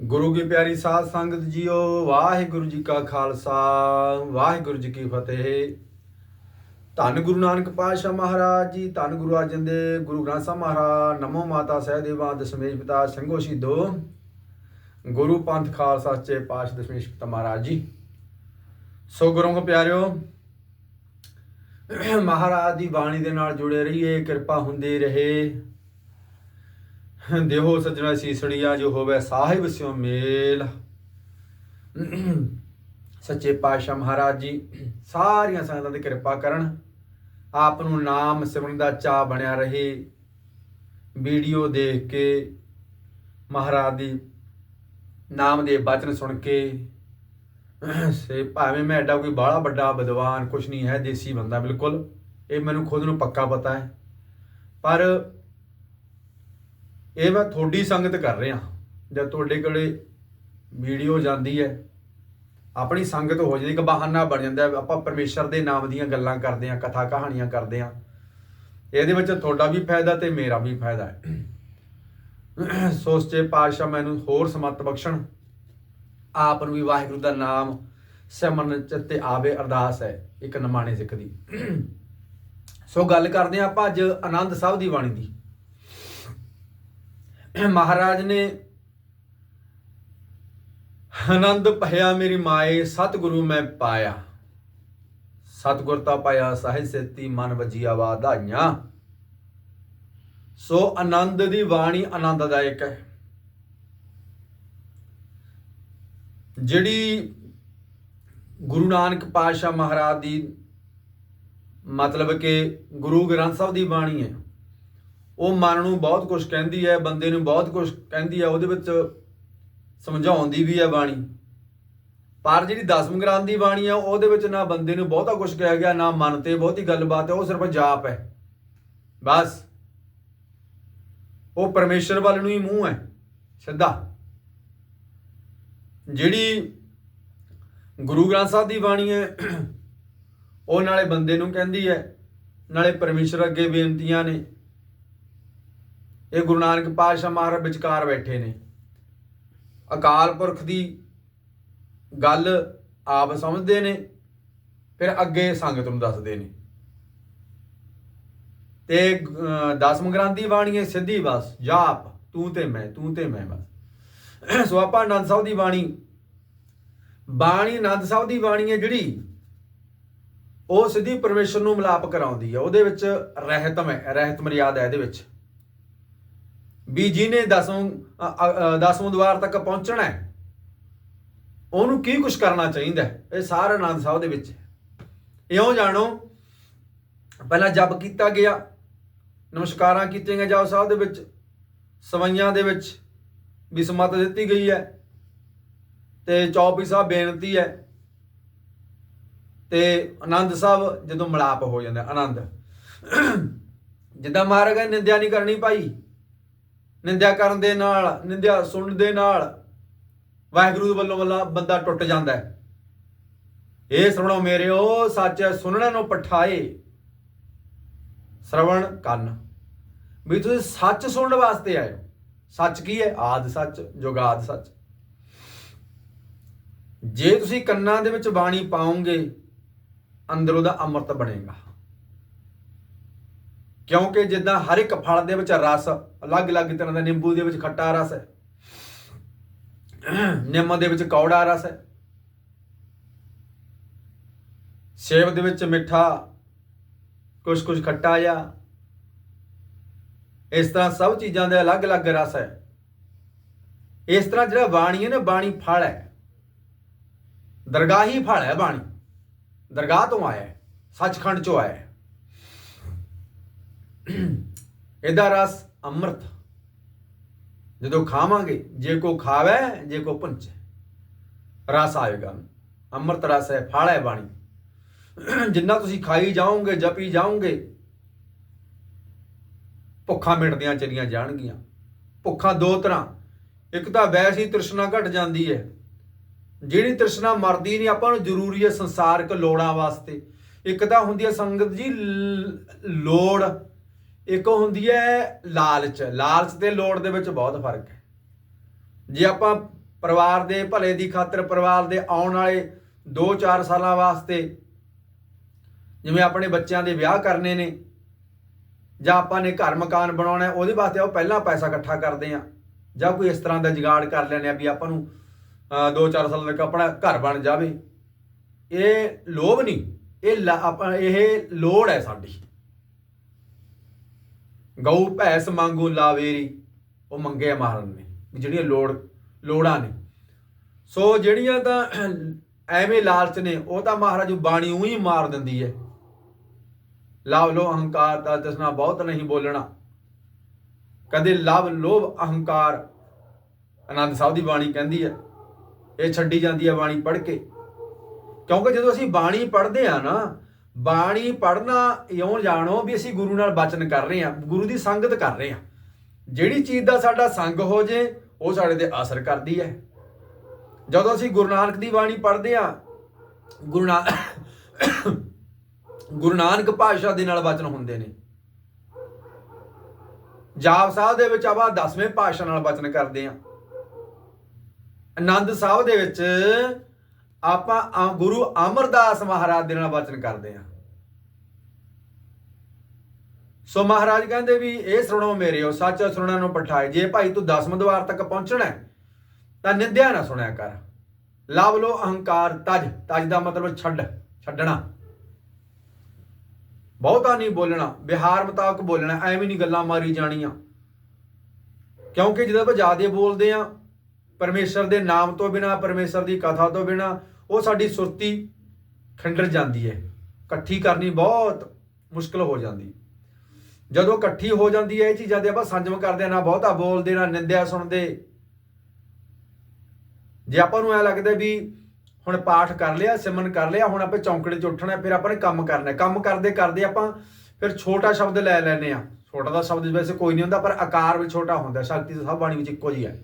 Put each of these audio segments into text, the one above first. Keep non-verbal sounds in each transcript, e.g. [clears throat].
ਗੁਰੂ ਕੀ ਪਿਆਰੀ ਸਾਧ ਸੰਗਤ ਜੀਓ, ਵਾਹਿਗੁਰੂ ਜੀ ਕਾ ਖਾਲਸਾ, ਵਾਹਿਗੁਰੂ ਜੀ ਕੀ ਫਤਿਹ। ਧੰਨ ਗੁਰੂ ਨਾਨਕ ਪਾਤਸ਼ਾਹ ਮਹਾਰਾਜ ਜੀ, ਧੰਨ ਗੁਰੂ ਅਰਜਨ ਦੇਵ, ਗੁਰੂ ਗ੍ਰੰਥ ਸਾਹਿਬ ਮਹਾਰਾਜ, ਨਮੋ ਮਾਤਾ ਸਹਿਦੇਵਾ ਦਸ਼ਮੇਸ਼ ਪਿਤਾ ਸਿੰਘੋ ਸ਼ਹੀਦੋ। ਗੁਰੂ ਪੰਥ ਖਾਲਸਾ ਸੱਚੇ ਪਾਤਸ਼ਾਹ ਦਸ਼ਮੇਸ਼ ਪਿਤਾ ਮਹਾਰਾਜ ਜੀ। ਸੋ ਗੁਰੂ ਕੋ ਪਿਆਰਿਓ, ਮਹਾਰਾਜ ਦੀ ਬਾਣੀ ਦੇ ਨਾਲ ਜੁੜੇ ਰਹੀਏ, ਕਿਰਪਾ ਹੁੰਦੀ ਰਹੇ। ਦੇਹੋ ਸੱਜਣਾ ਸੀਸੜੀਆ ਜੋ ਹੋਵੇ ਸਾਹਿਬ ਸਿਓ ਮੇਲ। ਸੱਚੇ ਪਾਤਸ਼ਾਹ ਮਹਾਰਾਜ ਜੀ, ਸਾਰੀਆਂ ਸੰਗਤਾਂ ਦੀ ਕਿਰਪਾ ਕਰਨ। ਆਪ ਨੂੰ ਨਾਮ ਸਿਮਰਨ ਦਾ ਚਾਹ ਬਣਿਆ ਰਹੇ। ਵੀਡੀਓ ਦੇਖ ਕੇ ਮਹਾਰਾਜ ਦੀ ਨਾਮ ਦੇ ਬਚਨ ਸੁਣ ਕੇ, ਸੇ ਭਾਵੇਂ ਮੈਂ ਐਡਾ ਕੋਈ ਬਾਹਲਾ ਵੱਡਾ ਵਿਦਵਾਨ, ਕੁਛ ਨਹੀਂ ਹੈ, ਦੇਸੀ ਬੰਦਾ ਬਿਲਕੁਲ। ਇਹ ਮੈਨੂੰ ਖੁਦ ਨੂੰ ਪੱਕਾ ਪਤਾ ਹੈ। ਪਰ ਇਹ ਮੈਂ ਤੁਹਾਡੀ ਸੰਗਤ ਕਰ ਰਿਹਾ ਜਦ ਤੁਹਾਡੇ ਕੋਲੇ ਵੀਡੀਓ ਜਾਂਦੀ ਹੈ, ਆਪਣੀ ਸੰਗਤ ਹੋ ਜਾਂਦੀ, ਇੱਕ ਬਹਾਨਾ ਬਣ ਜਾਂਦਾ ਆਪਾਂ ਪਰਮੇਸ਼ਰ ਦੇ ਨਾਮ ਦੀਆਂ ਗੱਲਾਂ ਕਰਦੇ ਹਾਂ, ਕਥਾ ਕਹਾਣੀਆਂ ਕਰਦੇ ਹਾਂ। ਇਹਦੇ ਵਿੱਚ ਤੁਹਾਡਾ ਵੀ ਫਾਇਦਾ ਤੇ ਮੇਰਾ ਵੀ ਫਾਇਦਾ ਹੈ। [clears throat] ਸੋਚੇ ਪਾਤਸ਼ਾਹ ਮੈਨੂੰ ਹੋਰ ਸਮਤ ਬਖਸ਼ਣ। ਆਪ ਨੂੰ ਵੀ ਵਾਹਿਗੁਰੂ ਦਾ ਨਾਮ ਸਿਮਰਨ ਚਿੱਤੇ ਆਵੇ, ਅਰਦਾਸ ਹੈ, ਇੱਕ ਨਮਾਣੇ ਸਿੱਖ ਦੀ। [clears throat] ਸੋ ਗੱਲ ਕਰਦੇ ਹਾਂ ਆਪਾਂ ਅੱਜ ਆਨੰਦ ਸਾਹਿਬ ਦੀ ਬਾਣੀ ਦੀ। ਮਹਾਰਾਜ ਨੇ ਆਨੰਦ ਭਇਆ ਮੇਰੀ ਮਾਏ, ਸਤਿਗੁਰੂ ਮੈਂ ਪਾਇਆ। ਸਤਿਗੁਰ ਤਾ ਪਾਇਆ, ਸਾਹਿਬ ਸੇਤੀ ਮਨ ਵਜੀਆ ਵਾਧਾਈਆਂ। ਸੋ ਆਨੰਦ ਦੀ ਬਾਣੀ ਆਨੰਦਦਾਇਕ ਹੈ। ਜਿਹੜੀ ਗੁਰੂ ਨਾਨਕ ਪਾਤਸ਼ਾਹ ਮਹਾਰਾਜ ਦੀ ਮਤਲਬ ਕਿ ਗੁਰੂ ਗ੍ਰੰਥ ਸਾਹਿਬ ਦੀ ਬਾਣੀ ਹੈ ਉਹ ਮਨ ਨੂੰ ਬਹੁਤ ਕੁਝ ਕਹਿੰਦੀ ਹੈ, ਬੰਦੇ ਨੂੰ ਬਹੁਤ ਕੁਝ ਕਹਿੰਦੀ ਹੈ, ਉਹਦੇ ਵਿੱਚ ਸਮਝਾਉਣ ਦੀ ਵੀ ਹੈ ਬਾਣੀ। ਪਰ ਜਿਹੜੀ ਦਸਮ ਗ੍ਰੰਥ ਦੀ ਬਾਣੀ ਹੈ ਉਹਦੇ ਵਿੱਚ ਨਾ ਬੰਦੇ ਨੂੰ ਬਹੁਤਾ ਕੁਝ ਕਿਹਾ ਗਿਆ, ਨਾ ਮਨ ਤੇ ਬਹੁਤੀ ਗੱਲਬਾਤ ਹੈ, ਉਹ ਸਿਰਫ ਜਾਪ ਹੈ। ਬਸ। ਉਹ ਪਰਮੇਸ਼ਰ ਵੱਲ ਨੂੰ ਹੀ ਮੂੰਹ ਹੈ, ਸਿੱਧਾ। ਜਿਹੜੀ ਗੁਰੂ ਗ੍ਰੰਥ ਸਾਹਿਬ ਦੀ ਬਾਣੀ ਹੈ, ਉਹ ਨਾਲੇ ਬੰਦੇ ਨੂੰ ਕਹਿੰਦੀ ਹੈ, ਨਾਲੇ ਪਰਮੇਸ਼ਰ ਅੱਗੇ ਬੇਨਤੀਆਂ ਨੇ। ਇਹ ਗੁਰੂ ਨਾਨਕ ਪਾਤਸ਼ਾਹ ਮਹਾਰਾਜ ਵਿਚਕਾਰ ਬੈਠੇ ਨੇ। ਅਕਾਲ ਪੁਰਖ ਦੀ ਗੱਲ ਆਪ ਸਮਝਦੇ ਨੇ, ਫਿਰ ਅੱਗੇ ਸੰਗਤ ਨੂੰ ਦੱਸਦੇ ਨੇ। ਤੇ ਦਸਮ ਗ੍ਰੰਥ ਦੀ ਬਾਣੀ ਹੈ ਸਿੱਧੀ ਬਸ ਜਾਪ ਤੂੰ ਤੇ ਮੈਂ, ਤੂੰ ਤੇ ਮੈਂ ਬਸ। ਸੋ ਆਪਾਂ ਆਨੰਦ ਸਾਹਿਬ ਦੀ ਬਾਣੀ ਬਾਣੀ ਆਨੰਦ ਸਾਹਿਬ ਦੀ ਬਾਣੀ ਹੈ ਜਿਹੜੀ ਉਹ ਸਿੱਧੀ ਪਰਮੇਸ਼ਰ ਨੂੰ ਮਿਲਾਪ ਕਰਾਉਂਦੀ ਹੈ। ਉਹਦੇ ਵਿੱਚ ਰਹਿਤਮ ਹੈ, ਰਹਿਤ ਮਰਿਆਦਾ ਹੈ ਇਹਦੇ ਵਿੱਚ। ਵੀ ਜਿਹਨੇ ਦਸਮ ਦਸਮ ਦਵਾਰ ਤੱਕ ਪਹੁੰਚਣਾ ਹੈ, ਉਹਨੂੰ ਕੀ ਕੁਝ ਕਰਨਾ ਚਾਹੀਦਾ ਇਹ ਸਾਰਾ ਆਨੰਦ ਸਾਹਿਬ ਦੇ ਵਿੱਚ ਇਉਂ ਜਾਣੋ, ਪਹਿਲਾਂ ਜਪ ਕੀਤਾ ਗਿਆ, ਨਮਸਕਾਰਾਂ ਕੀਤੀਆਂ ਗਈਆਂ ਜਾਓ ਸਾਹਿਬ ਦੇ ਵਿੱਚ, ਸਵਈਆਂ ਦੇ ਵਿੱਚ, ਵੀ ਸਮਤ ਦਿੱਤੀ ਗਈ ਹੈ, ਤੇ ਚੌਪੀ ਸਾਹਿਬ ਬੇਨਤੀ ਹੈ, ਤੇ ਆਨੰਦ ਸਾਹਿਬ ਜਦੋਂ ਮਿਲਾਪ ਹੋ ਜਾਂਦਾ, ਆਨੰਦ। ਜਿੱਦਾਂ ਮਹਾਰਾਜ ਕਹਿੰਦੇ ਨਿੰਦਿਆ ਨਹੀਂ ਕਰਨੀ ਭਾਈ ਨਿੰਦਿਆ ਕਰਨ ਦੇ ਨਾਲ, ਨਿੰਦਿਆ ਸੁਣਨ ਦੇ ਨਾਲ ਵਾਹਿਗੁਰੂ ਵੱਲੋਂ ਵੱਲਾ ਬੰਦਾ ਟੁੱਟ ਜਾਂਦਾ ਹੈ। ਇਹ ਸੁਣੋ ਮੇਰਿਓ, ਸੱਚ ਸੁਣਨ ਨੂੰ ਪਠਾਏ। ਸ਼ਰਵਣ ਕੰਨ। ਵੀ ਤੁਸੀਂ ਸੱਚ ਸੁਣਨ ਵਾਸਤੇ ਆਏ ਹੋ। ਸੱਚ ਕੀ ਹੈ? ਆਦ ਸੱਚ, ਜੁਗਾਦ ਸੱਚ। ਜੇ ਤੁਸੀਂ ਕੰਨਾਂ ਦੇ ਵਿੱਚ ਬਾਣੀ ਪਾਉਂਗੇ ਅੰਦਰ ਉਹਦਾ ਅੰਮ੍ਰਿਤ ਬਣੇਗਾ। ਕਿਉਂਕਿ ਜਿੱਦਾਂ ਹਰ ਇੱਕ ਫਲ ਦੇ ਵਿੱਚ ਰਸ, ਅਲੱਗ-ਅਲੱਗ ਤਰ੍ਹਾਂ ਦਾ ਨਿੰਬੂ ਦੇ ਵਿੱਚ ਖੱਟਾ ਰਸ ਹੈ। ਨਿੰਮ ਦੇ ਵਿੱਚ ਕੌੜਾ ਰਸ ਹੈ। ਸੇਬ ਦੇ ਵਿੱਚ ਮਿੱਠਾ ਕੁਝ ਕੁਝ ਖੱਟਾ ਆ ਇਸ ਤਰ੍ਹਾਂ ਸਭ ਚੀਜ਼ਾਂ ਦੇ ਅਲੱਗ-ਅਲੱਗ ਰਸ ਹੈ। ਇਸ ਤਰ੍ਹਾਂ ਜਿਹੜਾ ਬਾਣੀ ਹੈ ਨਾ, ਬਾਣੀ ਫਲ ਹੈ। ਦਰਗਾਹੀ ਫਲ ਹੈ ਬਾਣੀ। ਦਰਗਾਹ ਤੋਂ ਆਇਆ ਸੱਚਖੰਡ ਚੋਂ ਆਇਆ ਇਹਦਾ ਰਸ ਅੰਮ੍ਰਿਤ। ਜਦੋਂ ਖਾਵਾਂਗੇ, ਜੇ ਕੋ ਖਾਵੇ, ਜੇ ਕੋ ਪੁੰਚੇ ਰਸ ਆਏਗਾ। ਅੰਮ੍ਰਿਤ ਰਸ ਹੈ, ਫਲ ਹੈ ਬਾਣੀ। ਜਿੰਨਾ ਤੁਸੀਂ ਖਾਈ ਜਾਓਗੇ, ਜਪੀ ਜਾਓਗੇ, ਭੁੱਖਾਂ ਮਿਟਦੀਆਂ ਚਲੀਆਂ ਜਾਣਗੀਆਂ। ਭੁੱਖਾਂ ਦੋ ਤਰ੍ਹਾਂ। ਇੱਕ ਤਾਂ ਵੈਸੇ ਹੀ ਤ੍ਰਿਸ਼ਨਾ ਘਟ ਜਾਂਦੀ ਹੈ। ਜਿਹੜੀ ਤ੍ਰਿਸ਼ਨਾ ਮਰਦੀ ਨਹੀਂ, ਆਪਾਂ ਨੂੰ ਜ਼ਰੂਰੀ ਹੈ ਸੰਸਾਰਿਕ ਲੋੜਾਂ ਵਾਸਤੇ। ਇੱਕ ਤਾਂ ਹੁੰਦੀ ਹੈ ਸੰਗਤ ਜੀ ਲੋੜ। ਇੱਕ ਹੁੰਦੀ ਹੈ ਲਾਲਚ। ਲਾਲਚ ਤੇ ਲੋੜ ਦੇ ਵਿੱਚ ਬਹੁਤ ਫ਼ਰਕ ਹੈ। ਜੇ ਆਪਾਂ ਪਰਿਵਾਰ ਦੇ ਭਲੇ ਦੀ ਖਾਤਰ ਪਰਿਵਾਰ ਦੇ ਆਉਣ ਵਾਲੇ 2-4 ਸਾਲਾਂ ਵਾਸਤੇ ਜਿਵੇਂ ਆਪਣੇ ਬੱਚਿਆਂ ਦੇ ਵਿਆਹ ਕਰਨੇ ਨੇ ਜਾਂ ਆਪਾਂ ਨੇ ਘਰ ਮਕਾਨ ਬਣਾਉਣਾ ਉਹਦੇ ਵਾਸਤੇ ਉਹ ਪਹਿਲਾਂ ਪੈਸਾ ਇਕੱਠਾ ਕਰਦੇ ਆ ਜਾਂ ਕੋਈ ਇਸ ਤਰ੍ਹਾਂ ਦਾ ਜੁਗਾੜ ਕਰ ਲੈਣੇ ਆ ਵੀ ਆਪਾਂ ਨੂੰ 2-4 ਸਾਲਾਂ ਤੱਕ ਆਪਣਾ ਘਰ ਬਣ ਜਾਵੇ। ਇਹ ਲੋਭ ਨਹੀਂ। ਇਹ ਲ- ਇਹ ਲੋੜ ਹੈ ਸਾਡੀ। ਗਊ ਭੈਸ ਮੰਗੂ ਲਾਵੇਰੀ ਉਹ ਮੰਗੇ ਮਾਰਨ ਨੇ ਜਿਹੜੀਆਂ ਲੋੜ, ਲੋੜਾਂ ਨੇ। ਸੋ ਜਿਹੜੀਆਂ ਤਾਂ ਐਵੇਂ ਲਾਲਚ ਨੇ, ਉਹ ਤਾਂ ਮਹਾਰਾਜ ਬਾਣੀ ਉਹੀ ਮਾਰ ਦਿੰਦੀ ਹੈ ਲਵ ਲੋ ਅਹੰਕਾਰ ਦਾ ਦਸਣਾ ਬਹੁਤ ਨਹੀਂ ਬੋਲਣਾ। ਕਦੇ ਲਵ ਲੋਭ ਅਹੰਕਾਰ, ਆਨੰਦ ਸਾਹਿਬ ਦੀ ਬਾਣੀ ਕਹਿੰਦੀ ਹੈ ਇਹ ਛੱਡੀ ਜਾਂਦੀ ਹੈ ਬਾਣੀ ਪੜ੍ਹ ਕੇ। ਕਿਉਂਕਿ ਜਦੋਂ ਅਸੀਂ ਬਾਣੀ ਪੜ੍ਹਦੇ ਆ ਨਾ ਬਾਣੀ ਪੜ੍ਹਨਾ ਇਉਂ ਜਾਣੋ ਵੀ ਅਸੀਂ ਗੁਰੂ ਨਾਲ ਬਚਨ ਕਰ ਰਹੇ ਹਾਂ, ਗੁਰੂ ਦੀ ਸੰਗਤ ਕਰ ਰਹੇ ਹਾਂ। ਜਿਹੜੀ ਚੀਜ਼ ਦਾ ਸਾਡਾ ਸੰਗ ਹੋ ਜੇ, ਉਹ ਸਾਡੇ ਤੇ ਅਸਰ ਕਰਦੀ ਹੈ। ਜਦੋਂ ਅਸੀਂ ਗੁਰੂ ਨਾਨਕ ਦੀ ਬਾਣੀ ਪੜ੍ਹਦੇ ਹਾਂ, ਗੁਰੂ ਨਾਨਕ [coughs] ਗੁਰੂ ਨਾਨਕ ਪਾਤਸ਼ਾਹ ਦੇ ਨਾਲ ਵਚਨ ਹੁੰਦੇ ਨੇ। ਜਾਪ ਸਾਹਿਬ ਦੇ ਵਿੱਚ ਆਪਾਂ 10ਵੇਂ ਪਾਤਸ਼ਾਹ ਨਾਲ ਵਚਨ ਕਰਦੇ ਆ ਆਨੰਦ ਸਾਹਿਬ ਦੇ ਵਿੱਚ ਆਪਾਂ ਗੁਰੂ ਅਮਰਦਾਸ ਮਹਾਰਾਜ ਦੇ ਨਾਲ ਵਚਨ ਕਰਦੇ ਆ ਸੋ ਮਹਾਰਾਜ ਕਹਿੰਦੇ ਵੀ ਇਹ ਸੁਣੋ ਮੇਰਿਓ ਸੱਚ ਸੁਣਨ ਨੂੰ ਪਠਾਏ ਜੇ ਭਾਈ ਤੂੰ ਦਸਮ ਦਵਾਰ ਤੱਕ ਪਹੁੰਚਣਾ ਤਾਂ ਨਿੰਦਿਆ ਨਾ ਸੁਣਿਆ ਕਰ। ਲਵ ਲੋ ਅਹੰਕਾਰ ਤਜ। ਤਜ ਦਾ ਮਤਲਬ ਛੱਡ, ਛੱਡਣਾ। ਬਹੁਤਾ ਨਹੀਂ ਬੋਲਣਾ। ਵਿਹਾਰ ਮੁਤਾਬਕ ਬੋਲਣਾ। ਐਵੇਂ ਨਹੀਂ ਗੱਲਾਂ ਮਾਰੀ ਜਾਣੀਆਂ। ਕਿਉਂਕਿ ਜਦੋਂ ਆਪਾਂ ਜ਼ਿਆਦਾ ਬੋਲਦੇ ਆ ਪਰਮੇਸ਼ਰ ਦੇ ਨਾਮ ਤੋਂ ਬਿਨਾ, ਪਰਮੇਸ਼ਰ ਦੀ ਕਥਾ ਤੋਂ ਬਿਨਾ, ਉਹ ਸਾਡੀ ਸੁਰਤੀ ਖੰਡਰ ਜਾਂਦੀ ਹੈ। ਇਕੱਠੀ ਕਰਨੀ ਬਹੁਤ ਮੁਸ਼ਕਲ ਹੋ ਜਾਂਦੀ। ਜਦੋਂ ਇਕੱਠੀ ਹੋ ਜਾਂਦੀ ਹੈ, ਇਹ ਚੀਜ਼ਾਂ ਦੇ ਆਪਾਂ ਸੰਜਮ ਕਰਦੇ ਆ ਨਾ ਬਹੁਤਾ ਬੋਲਦੇ, ਨਾ ਨਿੰਦਿਆ ਸੁਣਦੇ। ਜੇ ਆਪਾਂ ਨੂੰ ਐ ਲੱਗਦਾ ਵੀ ਹੁਣ ਪਾਠ ਕਰ ਲਿਆ ਸਿਮਨ ਕਰ ਲਿਆ, ਹੁਣ ਆਪਾਂ ਚੌਂਕੜੇ 'ਚ ਉੱਠਣਾ, ਫਿਰ ਆਪਾਂ ਨੇ ਕੰਮ ਕਰਨਾ। ਕੰਮ ਕਰਦੇ ਕਰਦੇ ਆਪਾਂ ਫਿਰ ਛੋਟਾ ਸ਼ਬਦ ਲੈ ਲੈਨੇ ਆ ਛੋਟਾ ਦਾ ਸ਼ਬਦ ਵੈਸੇ ਕੋਈ ਨਹੀਂ ਹੁੰਦਾ, ਪਰ ਆਕਾਰ ਵੀ ਛੋਟਾ ਹੁੰਦਾ। ਸ਼ਕਤੀ ਤਾਂ ਸਭ ਬਾਣੀ ਵਿੱਚ ਇੱਕੋ ਜੀ ਹੈ।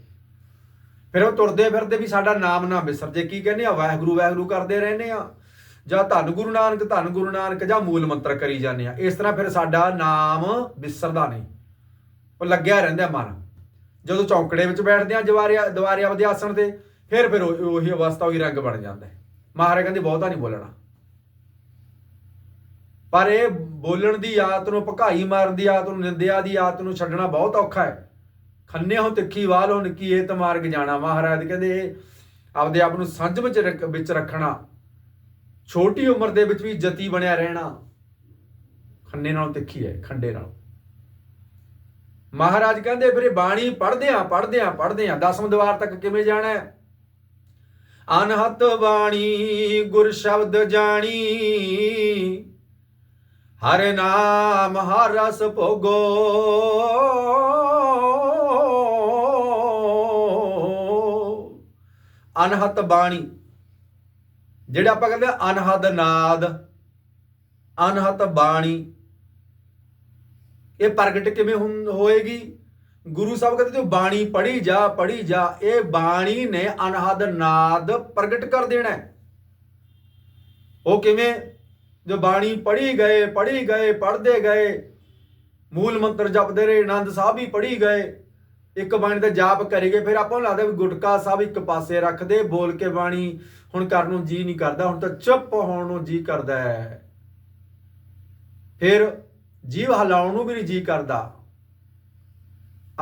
ਫਿਰ ਉਹ ਤੁਰਦੇ ਫਿਰਦੇ ਵੀ ਸਾਡਾ ਨਾਮ ਨਾ ਬਿਸਰ ਜੇ, ਕੀ ਕਹਿੰਦੇ ਆ? ਵਾਹਿਗੁਰੂ ਵਾਹਿਗੁਰੂ ਕਰਦੇ ਰਹਿੰਦੇ ਆ। ਜਾਂ ਧੰਨ ਗੁਰੂ ਨਾਨਕ, ਧੰਨ ਗੁਰੂ ਨਾਨਕ, ਜਾਂ ਮੂਲ ਮੰਤਰ ਕਰੀ ਜਾਂਦੇ ਆ। ਇਸ ਤਰ੍ਹਾਂ ਫਿਰ ਸਾਡਾ ਨਾਮ ਵਿਸਰਦਾ ਨਹੀਂ। ਉਹ ਲੱਗਿਆ ਰਹਿੰਦਾ ਮਨ। ਜਦੋਂ ਚੌਂਕੜੇ ਵਿੱਚ ਬੈਠਦੇ ਆ ਜਵਾਰਿਆ ਦੁਆਰੇ ਦੇ ਆਸਣ ਤੇ, ਫਿਰ ਫਿਰ ਉਹ- ਉਹੀ ਅਵਸਥਾ, ਉਹੀ ਰੰਗ ਬਣ ਜਾਂਦਾ ਹੈ। ਮਹਾਰਾਜ ਕਹਿੰਦੇ, ਬਹੁਤਾ ਨਹੀਂ ਬੋਲਣਾ। ਪਰ ਇਹ ਬੋਲਣ ਦੀ ਆਦਤ ਨੂੰ, ਭਕਾਈ ਮਾਰਨ ਦੀ ਆਦਤ ਨੂੰ, ਨਿੰਦਿਆ ਦੀ ਆਦਤ ਨੂੰ ਛੱਡਣਾ ਬਹੁਤ ਔਖਾ ਹੈ। ਖੰਨੇ ਹੋ ਤਿੱਖੀ ਵਾਲ ਹੋ ਨਿੱਕੀ, ਇਹ ਮਾਰਗ ਜਾਣਾ। ਮਹਾਰਾਜ ਕਹਿੰਦੇ ਆਪਦੇ ਆਪ ਨੂੰ ਸੰਜਮ ਵਿੱਚ ਰੱਖ- ਵਿੱਚ ਰੱਖਣਾ। ਛੋਟੀ ਉਮਰ ਦੇ ਵਿੱਚ ਵੀ ਜਤੀ ਬਣਿਆ ਰਹਿਣਾ। ਖੰਨੇ ਨਾਲੋਂ ਤਿੱਖੀ ਹੈ, ਖੰਡੇ ਨਾਲ। ਮਹਾਰਾਜ ਕਹਿੰਦੇ ਫਿਰ ਬਾਣੀ ਪੜ੍ਹਦੇ ਆ ਪੜ੍ਹਦੇ ਆ ਪੜ੍ਹਦੇ ਆ ਦਸਮ ਦਵਾਰ ਤੱਕ ਕਿਵੇਂ ਜਾਣਾ ਹੈ? ਅਨਹਤ ਬਾਣੀ, ਗੁਰ ਸ਼ਬਦ ਜਾਣੀ। ਹਰ ਨਾਮ, ਹਰ ਰਸ ਭੋਗੋ। ਅਨਹਤ ਬਾਣੀ, ਜਿਹੜਾ ਆਪਾਂ ਕਹਿੰਦੇ ਅਨਹਦ ਨਾਦ, ਅਨਹਤ ਬਾਣੀ, ਇਹ ਪ੍ਰਗਟ ਕਿਵੇਂ ਹੁੰ- ਹੋਏਗੀ? ਗੁਰੂ ਸਾਹਿਬ ਕਹਿੰਦੇ ਤੂੰ ਬਾਣੀ ਪੜ੍ਹੀ ਜਾ ਪੜ੍ਹੀ ਜਾ, ਇਹ ਬਾਣੀ ਨੇ ਅਨਹਦ ਨਾਦ ਪ੍ਰਗਟ ਕਰ ਦੇਣਾ ਉਹ ਕਿਵੇਂ? ਜੋ ਬਾਣੀ ਪੜ੍ਹੀ ਗਏ ਪੜ੍ਹੀ ਗਏ, ਪੜ੍ਹਦੇ ਗਏ, ਮੂਲ ਮੰਤਰ ਜਪਦੇ ਰਹੇ, ਆਨੰਦ ਸਾਹਿਬ ਵੀ ਪੜ੍ਹੀ ਗਏ ਇੱਕ ਬਾਣੀ ਦਾ ਜਾਪ ਕਰੀ ਗਏ ਫਿਰ ਆਪਾਂ ਨੂੰ ਲੱਗਦਾ ਵੀ ਗੁਟਕਾ ਸਾਹਿਬ ਇੱਕ ਪਾਸੇ ਰੱਖਦੇ, ਬੋਲ ਕੇ ਬਾਣੀ ਹੁਣ ਕਰਨ ਨੂੰ ਜੀ ਨਹੀਂ ਕਰਦਾ, ਹੁਣ ਤਾਂ ਚੁੱਪ ਹੋਣ ਨੂੰ ਜੀ ਕਰਦਾ ਹੈ। ਫਿਰ ਜੀਵ ਹਲਾਉਣ ਨੂੰ ਵੀ ਨਹੀਂ ਜੀ ਕਰਦਾ।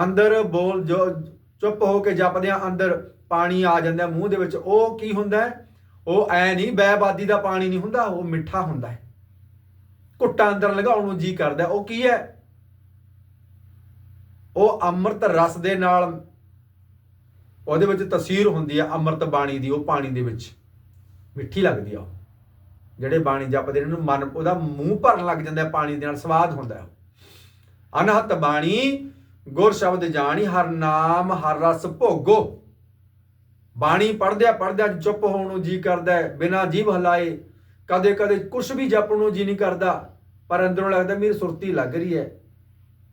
ਅੰਦਰ ਬੋਲ ਜੋ ਚੁੱਪ ਹੋ ਕੇ ਜਪਦੇ ਆ, ਅੰਦਰ ਪਾਣੀ ਆ ਜਾਂਦਾ, ਮੂੰਹ ਦੇ ਵਿੱਚ, ਉਹ ਕੀ ਹੁੰਦਾ ਉਹ ਐ ਨਹੀਂ ਬੈਬਾਦੀ ਦਾ ਪਾਣੀ ਨਹੀਂ ਹੁੰਦਾ, ਉਹ ਮਿੱਠਾ ਹੁੰਦਾ ਹੈ। ਘੁੱਟਾ ਅੰਦਰ ਲਗਾਉਣ ਨੂੰ ਜੀ ਕਰਦਾ ਉਹ ਕੀ ਹੈ? ਉਹ ਅੰਮ੍ਰਿਤ ਰਸ ਦੇ ਨਾਲ ਉਹਦੇ ਵਿੱਚ ਤਸਵੀਰ ਹੁੰਦੀ ਹੈ ਅੰਮ੍ਰਿਤ ਬਾਣੀ ਦੀ, ਉਹ ਪਾਣੀ ਦੇ ਵਿੱਚ। ਮਿੱਠੀ ਲੱਗਦੀ ਆ ਉਹ। ਜਿਹੜੇ ਬਾਣੀ ਜਪਦੇ ਨੇ, ਉਹਨੂੰ ਮਨ, ਉਹਦਾ ਮੂੰਹ ਭਰਨ ਲੱਗ ਜਾਂਦਾ, ਪਾਣੀ ਦੇ ਨਾਲ ਸਵਾਦ ਹੁੰਦਾ ਹੈ ਅਨਹਤ ਬਾਣੀ, ਗੁਰ ਸ਼ਬਦ ਜਾਣੀ, ਹਰ ਨਾਮ, ਹਰ ਰਸ ਭੋਗੋ। ਬਾਣੀ ਪੜਦਿਆ ਪੜਦਿਆ ਚੁੱਪ ਹੋਣ ਨੂੰ ਜੀ ਕਰਦਾ ਹੈ, ਬਿਨਾਂ ਜੀਭ ਹਲਾਏ। ਕਦੇ ਕਦੇ ਕੁਝ ਵੀ ਜਪਣ ਨੂੰ ਜੀ ਨਹੀਂ ਕਰਦਾ, ਪਰ ਅੰਦਰੋਂ ਲੱਗਦਾ, ਮੇਰੀ ਸੁਰਤੀ ਲੱਗ ਰਹੀ ਹੈ।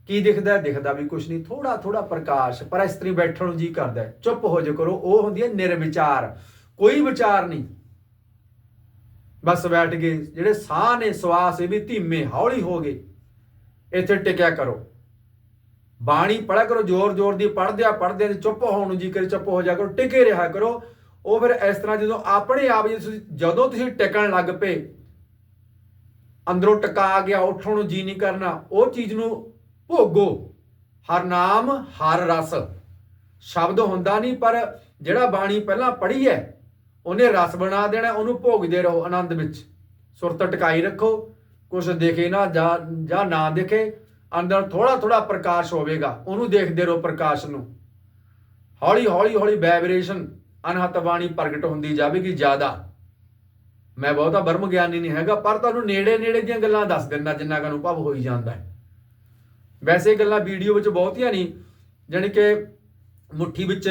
ਕੀ ਦਿਖਦਾ ਦਿਖਦਾ ਵੀ ਕੁਛ ਨਹੀਂ। ਥੋੜਾ ਥੋੜਾ ਪ੍ਰਕਾਸ਼, ਪਰ ਇਸ ਤਰੀ ਬੈਠਣ ਨੂੰ ਜੀ ਕਰਦਾ ਚੁੱਪ ਹੋ ਜਾ ਕਰੋ। ਉਹ ਹੁੰਦੀ ਹੈ ਨਿਰਵਿਚਾਰ। ਕੋਈ ਵਿਚਾਰ ਨਹੀਂ। ਬਸ ਬੈਠ ਗਏ। ਜਿਹੜੇ ਸਾਹ ਨੇ ਸਵਾਸ, ਇਹ ਵੀ ਧੀਮੇ, ਹੌਲੀ ਹੋ ਗਏ। ਇੱਥੇ ਟਿਕਿਆ ਕਰੋ। ਬਾਣੀ ਪੜਿਆ ਕਰੋ। ਜ਼ੋਰ ਜ਼ੋਰ ਦੀ ਪੜਦੇ ਆ ਚੁੱਪ ਹੋਣ ਨੂੰ ਜੀ ਕਰੇ, ਚੁੱਪ ਹੋ ਜਾ ਕਰੋ। ਟਿਕੇ ਰਿਹਾ ਕਰੋ। ਉਹ ਫਿਰ ਇਸ ਤਰ੍ਹਾਂ ਜਦੋਂ ਆਪਣੇ ਆਪ ਜਦੋਂ ਤੁਸੀਂ ਟਿਕਣ ਲੱਗ ਪਏ, ਅੰਦਰੋਂ ਟਿਕਾ ਗਿਆ, ਉੱਠਣ ਨੂੰ ਜੀ ਨਹੀਂ ਕਰਨਾ, ਉਹ ਚੀਜ਼ ਨੂੰ ਭੋਗੋ। ਹਰ ਨਾਮ, ਹਰ ਰਸ। ਸ਼ਬਦ ਹੁੰਦਾ ਨਹੀਂ, ਪਰ ਜਿਹੜਾ ਬਾਣੀ ਪਹਿਲਾਂ ਪੜ੍ਹੀ ਹੈ, ਉਹਨੇ ਰਸ ਬਣਾ ਦੇਣਾ, ਉਹਨੂੰ ਭੋਗਦੇ ਰਹੋ ਆਨੰਦ ਵਿੱਚ। ਸੁਰਤ ਟਿਕਾਈ ਰੱਖੋ, ਕੁਛ ਦੇਖੇ ਨਾ, ਜਾਂ ਜਾਂ ਨਾ ਦੇਖੇ, ਅੰਦਰ ਥੋੜਾ ਥੋੜਾ ਪ੍ਰਕਾਸ਼ ਹੋਵੇਗਾ, ਉਹਨੂੰ ਦੇਖਦੇ ਰਹੋ ਪ੍ਰਕਾਸ਼ ਨੂੰ। ਹੌਲੀ ਹੌਲੀ ਹੌਲੀ ਵਾਈਬ੍ਰੇਸ਼ਨ ਅਨਹਤ ਬਾਣੀ ਪ੍ਰਗਟ ਹੁੰਦੀ ਜਾਵੇਗੀ ਜ਼ਿਆਦਾ। ਮੈਂ ਬਹੁਤਾ ਬਰਮ ਗਿਆਨੀ ਨਹੀਂ ਹੈਗਾ, ਪਰ ਤੁਹਾਨੂੰ ਨੇੜੇ ਨੇੜੇ ਦੀਆਂ ਗੱਲਾਂ ਦੱਸ ਦਿੰਦਾ, ਜਿੰਨਾ ਕੁ ਅਨੁਭਵ ਹੋਈ ਜਾਂਦਾ ਹੈ। ਵੈਸੇ ਗੱਲਾਂ ਵੀਡੀਓ ਵਿੱਚ ਬਹੁਤੀਆਂ ਨਹੀਂ, ਜਾਣੀ ਕਿ ਮੁੱਠੀ ਵਿੱਚ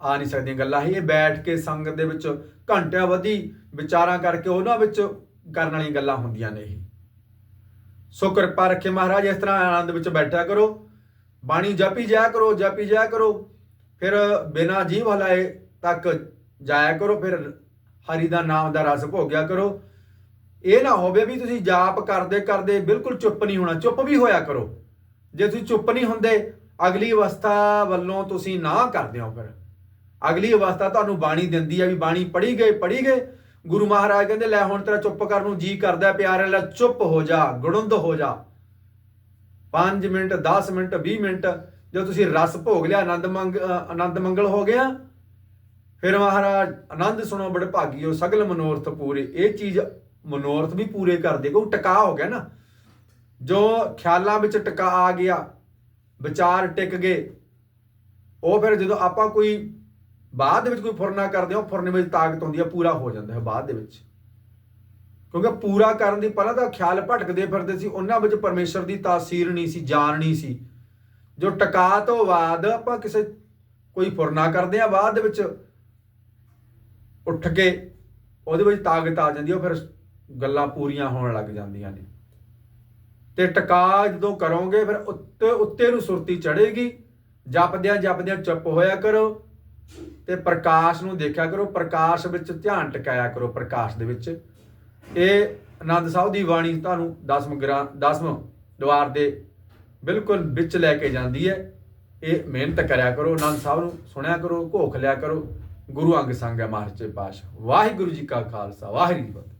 ਆ ਨਹੀਂ ਸਕਦੀਆਂ ਗੱਲਾਂ। ਇਹ ਬੈਠ ਕੇ ਸੰਗਤ ਦੇ ਵਿੱਚ ਘੰਟਿਆਂ ਵਧੀ ਵਿਚਾਰਾਂ ਕਰਕੇ ਉਹਨਾਂ ਵਿੱਚ ਕਰਨ ਵਾਲੀਆਂ ਗੱਲਾਂ ਹੁੰਦੀਆਂ ਨੇ ਇਹ। ਸੋ ਕਿਰਪਾ ਰੱਖੇ ਮਹਾਰਾਜ, ਇਸ ਤਰ੍ਹਾਂ ਆਨੰਦ ਵਿੱਚ ਬੈਠਿਆ ਕਰੋ। ਬਾਣੀ ਜਪੀ ਜਾਇਆ ਕਰੋ, ਜਪੀ ਜਾਇਆ ਕਰੋ। ਫਿਰ ਬਿਨਾ ਜੀਵ ਹਲਾਏ ਤੱਕ ਜਾਇਆ ਕਰੋ। ਫਿਰ ਹਰੀ ਦਾ ਨਾਮ ਦਾ ਰਸ ਭੋਗਿਆ ਕਰੋ। ਇਹ ਨਾ ਹੋਵੇ ਵੀ ਤੁਸੀਂ ਜਾਪ ਕਰਦੇ ਕਰਦੇ ਬਿਲਕੁਲ ਚੁੱਪ ਨਹੀਂ ਹੋਣਾ। ਚੁੱਪ ਵੀ ਹੋਇਆ ਕਰੋ। ਜੇ ਤੁਸੀਂ ਚੁੱਪ ਨਹੀਂ ਹੁੰਦੇ, ਅਗਲੀ ਅਵਸਥਾ ਵੱਲੋਂ ਤੁਸੀਂ ਨਾ ਕਰਦੇ ਹੋ ਫਿਰ। ਅਗਲੀ ਅਵਸਥਾ ਤੁਹਾਨੂੰ ਬਾਣੀ ਦਿੰਦੀ ਹੈ ਵੀ ਬਾਣੀ ਪੜ੍ਹੀ ਗਏ ਪੜ੍ਹੀ ਗਏ। ਗੁਰੂ ਮਹਾਰਾਜ ਕਹਿੰਦੇ, ਲੈ ਹੁਣ ਤੇਰਾ ਚੁੱਪ ਕਰਨ ਨੂੰ ਜੀ ਕਰਦਾ ਪਿਆਰੇ ਲੈ ਚੁੱਪ ਹੋ ਜਾ ਗੁਣੁੰਦ ਹੋ ਜਾ। 5 ਮਿੰਟ 10 ਮਿੰਟ 20 ਮਿੰਟ, ਜਦੋਂ ਤੁਸੀਂ ਰਸ ਭੋਗ ਲਿਆ, ਆਨੰਦ ਮੰਗ ਆਨੰਦ ਮੰਗਲ ਹੋ ਗਿਆ, ਫਿਰ ਮਹਾਰਾਜ ਆਨੰਦ ਸੁਣੋ ਬੜੇ ਭਾਗੀਓ ਸਗਲ ਮਨੋਰਥ ਪੂਰੇ। ਇਹ ਚੀਜ਼ ਮਨੋਰਥ ਵੀ ਪੂਰੇ ਕਰਦੇ, ਕੋਈ ਟਿਕਾ ਹੋ ਗਿਆ ਨਾ। ਜੋ ਖਿਆਲਾਂ ਵਿੱਚ ਟਿਕਾ ਆ ਗਿਆ, ਵਿਚਾਰ ਟਿਕ ਗਏ, ਉਹ ਫਿਰ ਜਦੋਂ ਆਪਾਂ ਕੋਈ ਬਾਅਦ ਦੇ ਵਿੱਚ ਕੋਈ ਫੁਰਨਾ ਕਰਦੇ ਹਾਂ ਉਹ ਫੁਰਨੇ ਵਿੱਚ ਤਾਕਤ ਹੁੰਦੀ ਹੈ ਪੂਰਾ ਹੋ ਜਾਂਦਾ ਹੈ ਬਾਅਦ ਦੇ ਵਿੱਚ। ਕਿਉਂਕਿ ਪੂਰਾ ਕਰਨ ਦੀ ਪਹਿਲਾਂ ਤਾਂ ਖਿਆਲ ਭਟਕਦੇ ਫਿਰਦੇ ਸੀ, ਉਹਨਾਂ ਵਿੱਚ ਪਰਮੇਸ਼ਰ ਦੀ ਤਾਸੀਰ ਨਹੀਂ ਸੀ ਜਾਣ ਨਹੀਂ ਸੀ। ਜੋ ਟਿਕਾ ਤੋਂ ਬਾਅਦ ਆਪਾਂ ਕਿਸੇ ਕੋਈ ਫੁਰਨਾ ਕਰਦੇ ਆ, ਬਾਅਦ ਦੇ ਵਿੱਚ ਉੱਠ ਕੇ ਉਹਦੇ ਵਿੱਚ ਤਾਕਤ ਆ ਜਾਂਦੀ ਹੈ ਉਹ ਫਿਰ ਗੱਲਾਂ ਪੂਰੀਆਂ ਹੋਣ ਲੱਗ ਜਾਂਦੀਆਂ ਨੇ। ਤੇ ਟਿਕਾ ਜਦੋਂ ਕਰੋਗੇ ਫਿਰ ਉੱਤੇ ਉੱਤੇ ਨੂੰ ਸੁਰਤੀ ਚੜੇਗੀ ਜਪਦਿਆਂ ਜਪਦਿਆਂ ਚੁੱਪ ਹੋਇਆ ਕਰੋ ਤੇ ਪ੍ਰਕਾਸ਼ ਨੂੰ ਦੇਖਿਆ ਕਰੋ, ਪ੍ਰਕਾਸ਼ ਵਿੱਚ ਧਿਆਨ ਟਿਕਾਇਆ ਕਰੋ ਪ੍ਰਕਾਸ਼ ਦੇ ਵਿੱਚ। ਇਹ ਆਨੰਦ ਸਾਹਿਬ ਦੀ ਬਾਣੀ ਤੁਹਾਨੂੰ 10 ਗ੍ਰਾਂ 10ਵਾਂ ਦਵਾਰ ਦੇ ਬਿਲਕੁਲ ਵਿੱਚ ਲੈ ਕੇ ਜਾਂਦੀ ਹੈ। ਇਹ ਮਿਹਨਤ ਕਰਿਆ ਕਰੋ, ਆਨੰਦ ਸਾਹਿਬ ਨੂੰ ਸੁਣਿਆ ਕਰੋ, ਘੋਖ ਲਿਆ ਕਰੋ। ਗੁਰੂ ਅੰਗ ਸੰਗ ਹੈ ਮਹਾਰਾਜ ਪਾਸ਼ ਵਾਹਿਗੁਰੂ ਜੀ ਕਾ ਖਾਲਸਾ, ਵਾਹਿਗੁਰੂ ਜੀ ਕੀ